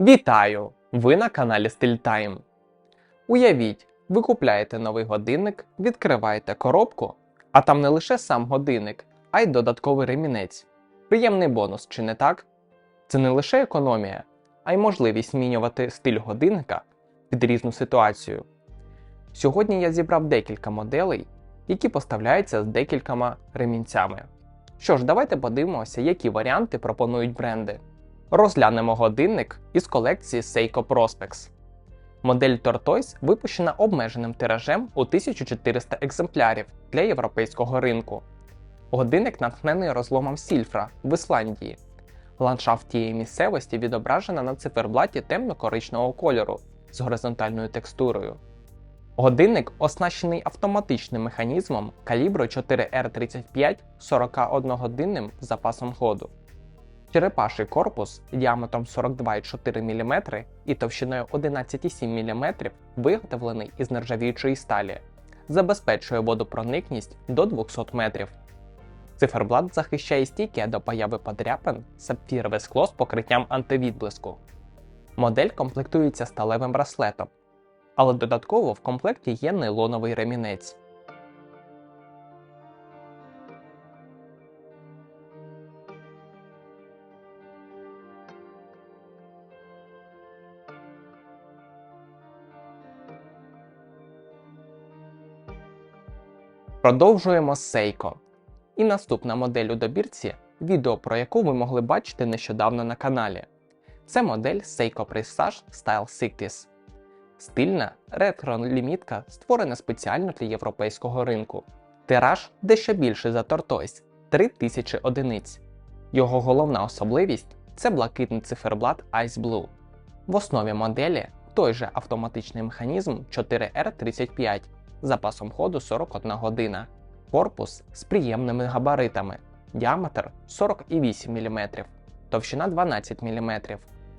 Вітаю! Ви на каналі StillTime. Уявіть, ви купляєте новий годинник, відкриваєте коробку, а там не лише сам годинник, а й додатковий ремінець. Приємний бонус, чи не так? Це не лише економія, а й можливість змінювати стиль годинника під різну ситуацію. Сьогодні я зібрав декілька моделей, які поставляються з декількома ремінцями. Що ж, давайте подивимося, які варіанти пропонують бренди. Розглянемо годинник із колекції Seiko Prospex. Модель Tortoise випущена обмеженим тиражем у 1400 екземплярів для європейського ринку. Годинник натхнений розломом Сільфра в Ісландії. Ландшафт тієї місцевості відображено на циферблаті темно-коричневого кольору з горизонтальною текстурою. Годинник оснащений автоматичним механізмом калібру 4R35 41 годинним запасом ходу. Черепаший корпус діаметром 42,4 мм і товщиною 11,7 мм виготовлений із нержавіючої сталі, забезпечує водопроникність до 200 метрів. Циферблат захищає стійке до появи подряпин сапфірове скло з покриттям антивідблиску. Модель комплектується сталевим браслетом, але додатково в комплекті є нейлоновий ремінець. Продовжуємо Seiko. І наступна модель у добірці, відео про яку ви могли бачити нещодавно на каналі. Це модель Seiko Presage Style 60. Стильна ретро-лімітка, створена спеціально для європейського ринку. Тираж дещо більший за Tortoise 3000 одиниць. Його головна особливість це блакитний циферблат Ice Blue. В основі моделі той же автоматичний механізм 4R35 запасом ходу 41 година, корпус з приємними габаритами, діаметр 40,8 мм, товщина 12 мм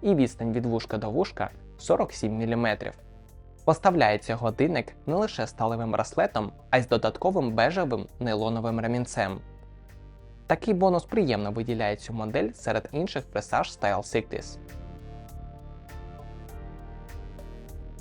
і відстань від вушка до вушка 47 мм. Поставляється годинник не лише сталевим браслетом, а й з додатковим бежевим нейлоновим ремінцем. Такий бонус приємно виділяє цю модель серед інших Presage Style 60.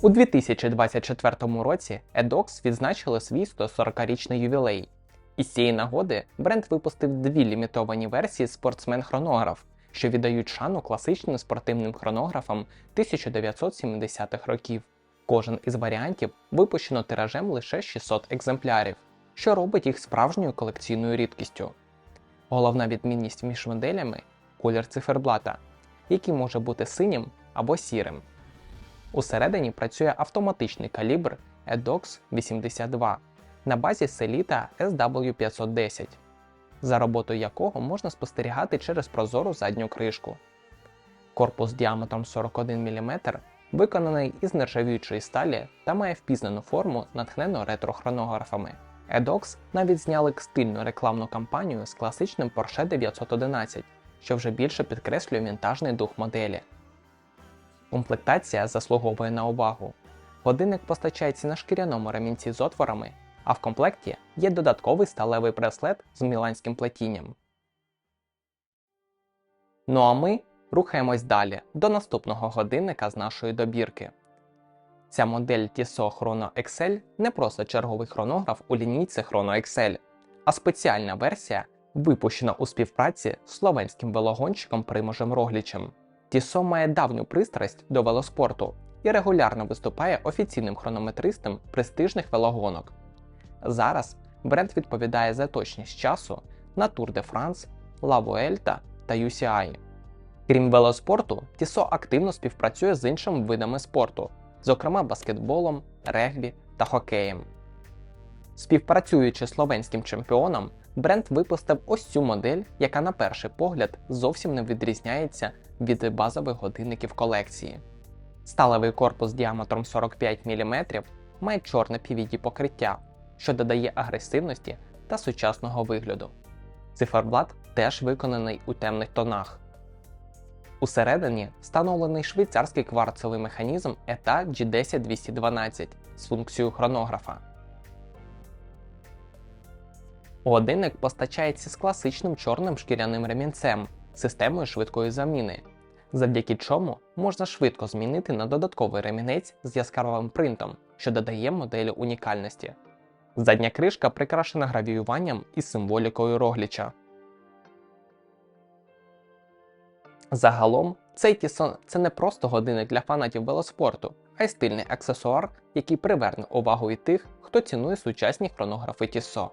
У 2024 році Edox відзначили свій 140-річний ювілей. Із цієї нагоди бренд випустив дві лімітовані версії спортсмен-хронограф, що віддають шану класичним спортивним хронографам 1970-х років. Кожен із варіантів випущено тиражем лише 600 екземплярів, що робить їх справжньою колекційною рідкістю. Головна відмінність між моделями колір циферблата, який може бути синім або сірим. Усередині працює автоматичний калібр EDOX 82 на базі Селіта SW510, за роботою якого можна спостерігати через прозору задню кришку. Корпус діаметром 41 мм виконаний із нержавіючої сталі та має впізнану форму, натхнену ретро-хронографами. EDOX навіть зняли стильну рекламну кампанію з класичним Porsche 911, що вже більше підкреслює вінтажний дух моделі. Комплектація заслуговує на увагу. Годинник постачається на шкіряному ремінці з отворами, а в комплекті є додатковий сталевий браслет з міланським плетінням. Ну а ми рухаємось далі до наступного годинника з нашої добірки. Ця модель Tissot Chrono XL не просто черговий хронограф у лінійці Chrono XL, а спеціальна версія, випущена у співпраці з словенським велогонщиком Приможем Роглічем. Тісо має давню пристрасть до велоспорту і регулярно виступає офіційним хронометристом престижних велогонок. Зараз бренд відповідає за точність часу на Tour de France, La Vuelta та UCI. Крім велоспорту, Тісо активно співпрацює з іншими видами спорту, зокрема баскетболом, регбі та хокеєм. Співпрацюючи з словенським чемпіоном, бренд випустив ось цю модель, яка на перший погляд зовсім не відрізняється від базових годинників колекції. Сталевий корпус діаметром 45 мм має чорне PVD покриття, що додає агресивності та сучасного вигляду. Циферблат теж виконаний у темних тонах. Усередині встановлений швейцарський кварцевий механізм ETA G10212 з функцією хронографа. Годинник постачається з класичним чорним шкіряним ремінцем, системою швидкої заміни, завдяки чому можна швидко змінити на додатковий ремінець з яскравим принтом, що додає моделі унікальності. Задня кришка прикрашена гравіюванням із символікою рогліча. Загалом, цей Тісон це не просто годинник для фанатів велоспорту, а й стильний аксесуар, який приверне увагу і тих, хто цінує сучасні хронографи Тісо.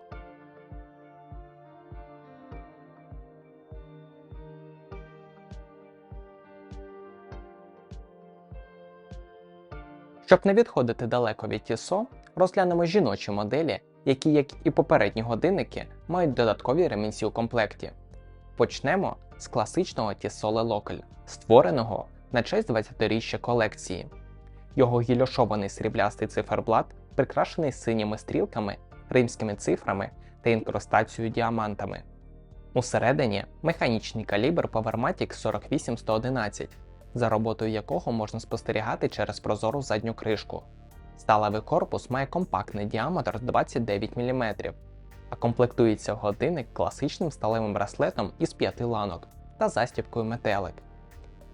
Щоб не відходити далеко від Тісо, розглянемо жіночі моделі, які, як і попередні годинники, мають додаткові ремінці у комплекті. Почнемо з класичного Tissot Local, створеного на честь 20-річчя колекції. Його гільошований сріблястий циферблат прикрашений синіми стрілками, римськими цифрами та інкрустацією діамантами. Усередині механічний калібр Powermatic 48111, за роботою якого можна спостерігати через прозору задню кришку. Сталевий корпус має компактний діаметр 29 мм, а комплектується годинник класичним сталевим браслетом із п'яти ланок та застібкою метелик.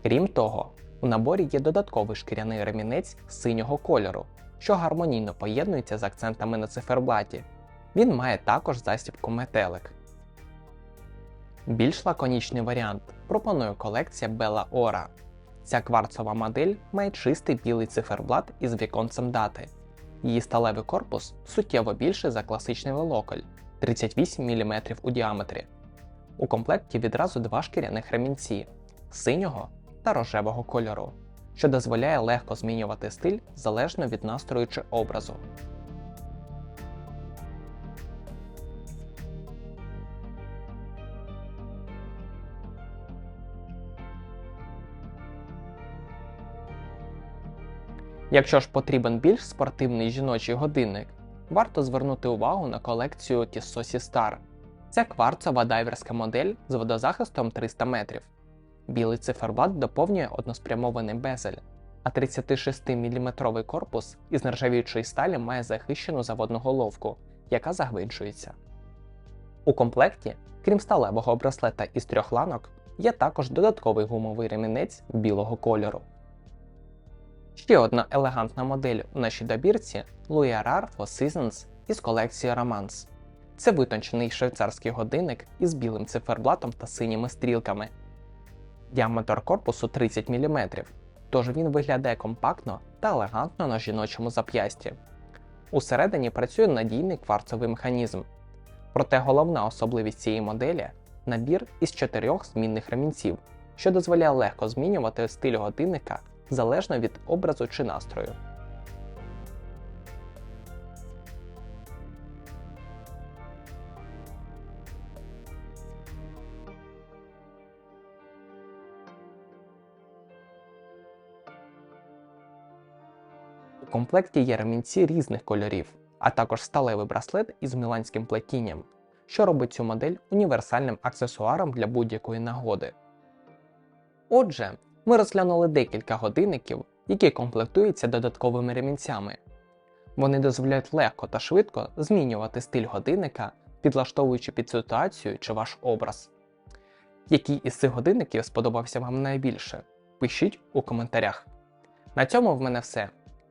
Крім того, у наборі є додатковий шкіряний ремінець синього кольору, що гармонійно поєднується з акцентами на циферблаті. Він має також застібку метелик. Більш лаконічний варіант пропонує колекція Bella Ora. Ця кварцова модель має чистий білий циферблат із віконцем дати. Її сталевий корпус суттєво більший за класичний велоколь 38 мм у діаметрі. У комплекті відразу два шкіряних ремінці синього та рожевого кольору, що дозволяє легко змінювати стиль залежно від настрою чи образу. Якщо ж потрібен більш спортивний жіночий годинник, варто звернути увагу на колекцію Tissot Star. Це кварцова дайверська модель з водозахистом 300 метрів. Білий циферблат доповнює односпрямований безель, а 36-мм корпус із нержавіючої сталі має захищену заводну головку, яка загвинчується. У комплекті, крім сталевого браслета із трьох ланок, є також додатковий гумовий ремінець білого кольору. Ще одна елегантна модель у нашій добірці Louis Erard Four Seasons із колекції Romance. Це витончений швейцарський годинник із білим циферблатом та синіми стрілками. Діаметр корпусу 30 мм, тож він виглядає компактно та елегантно на жіночому зап'ясті. Усередині працює надійний кварцовий механізм. Проте головна особливість цієї моделі набір із чотирьох змінних ремінців, що дозволяє легко змінювати стиль годинника залежно від образу чи настрою. У комплекті є ремінці різних кольорів, а також сталевий браслет із міланським плетінням, що робить цю модель універсальним аксесуаром для будь-якої нагоди. Отже, ми розглянули декілька годинників, які комплектуються додатковими ремінцями. Вони дозволяють легко та швидко змінювати стиль годинника, підлаштовуючи під ситуацію чи ваш образ. Який із цих годинників сподобався вам найбільше? Пишіть у коментарях. На цьому в мене все.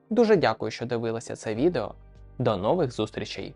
Дуже дякую, що дивилися це відео. До нових зустрічей!